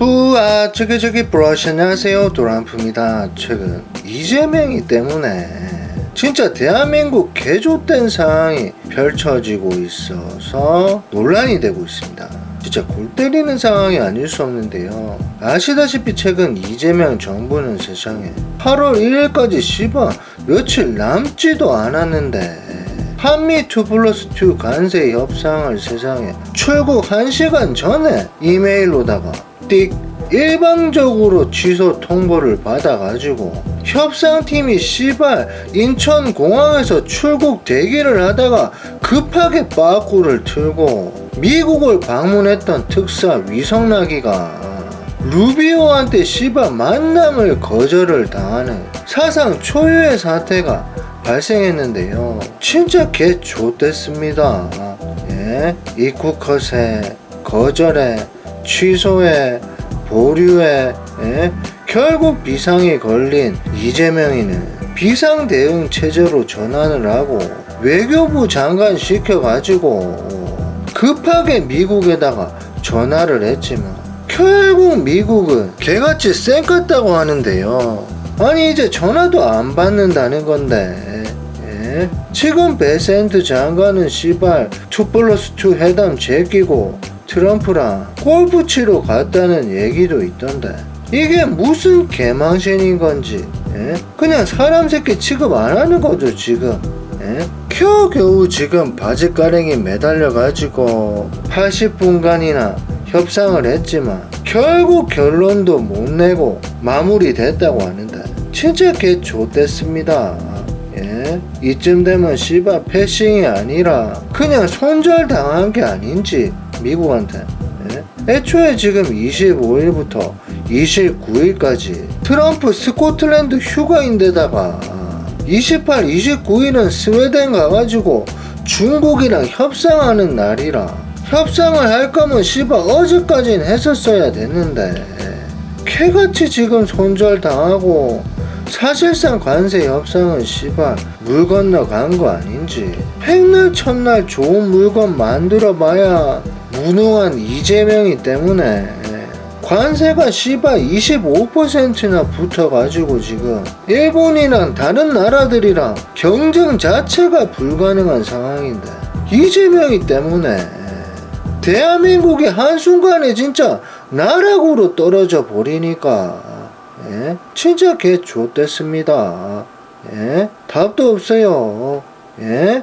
뿌아 저기 저기 브러쉬 안녕하세요. 도란프입니다. 최근 이재명이 때문에 진짜 대한민국 개조된 상황이 펼쳐지고 있어서 논란이 되고 있습니다. 진짜 골 때리는 상황이 아닐 수 없는데요. 아시다시피 최근 이재명 정부는 세상에 8월 1일까지 씨발 며칠 남지도 않았는데 한미 2 플러스 2 관세 협상을 세상에 출국 1시간 전에 이메일로다가 띡 일방적으로 취소 통보를 받아가지고 협상팀이 씨발 인천공항에서 출국 대기를 하다가 급하게 빠꾸를 틀고 미국을 방문했던 특사 위성나기가 루비오한테 씨발 만남을 거절을 당하는 사상 초유의 사태가 발생했는데요. 진짜 개 좋댔습니다. 예, 입국 컷에 거절에 취소에 보류에 예? 결국 비상이 걸린 이재명이는 비상 대응 체제로 전환을 하고 외교부 장관 시켜가지고 급하게 미국에다가 전화를 했지만 결국 미국은 개같이 쌩깠다고 하는데요. 아니 이제 전화도 안 받는다는 건데 예? 지금 베센트 장관은 씨발 2 플러스 2 회담 제끼고 트럼프랑 골프 치러 갔다는 얘기도 있던데 이게 무슨 개망신인 건지 예? 그냥 사람 새끼 취급 안 하는 거죠 지금 예? 겨우겨우 지금 바지가랭이 매달려 가지고 80분간이나 협상을 했지만 결국 결론도 못 내고 마무리됐다고 하는데 진짜 개 좋댔습니다 예? 이쯤 되면 씨발 패싱이 아니라 그냥 손절당한 게 아닌지 미국한테 예? 애초에 지금 25일부터 29일까지 트럼프 스코틀랜드 휴가인데다가 28, 29일은 스웨덴 가가지고 중국이랑 협상하는 날이라 협상을 할 거면 씨발 어제까진 했었어야 됐는데 개같이 지금 손절당하고 사실상 관세 협상은 씨발 물 건너 간 거 아닌지 백날 첫날 좋은 물건 만들어 봐야 무능한 이재명이 때문에 관세가 씨발 25%나 붙어가지고 지금 일본이랑 다른 나라들이랑 경쟁 자체가 불가능한 상황인데 이재명이 때문에 대한민국이 한순간에 진짜 나락으로 떨어져 버리니까 예? 진짜 개 좋댔습니다 예? 답도 없어요 예?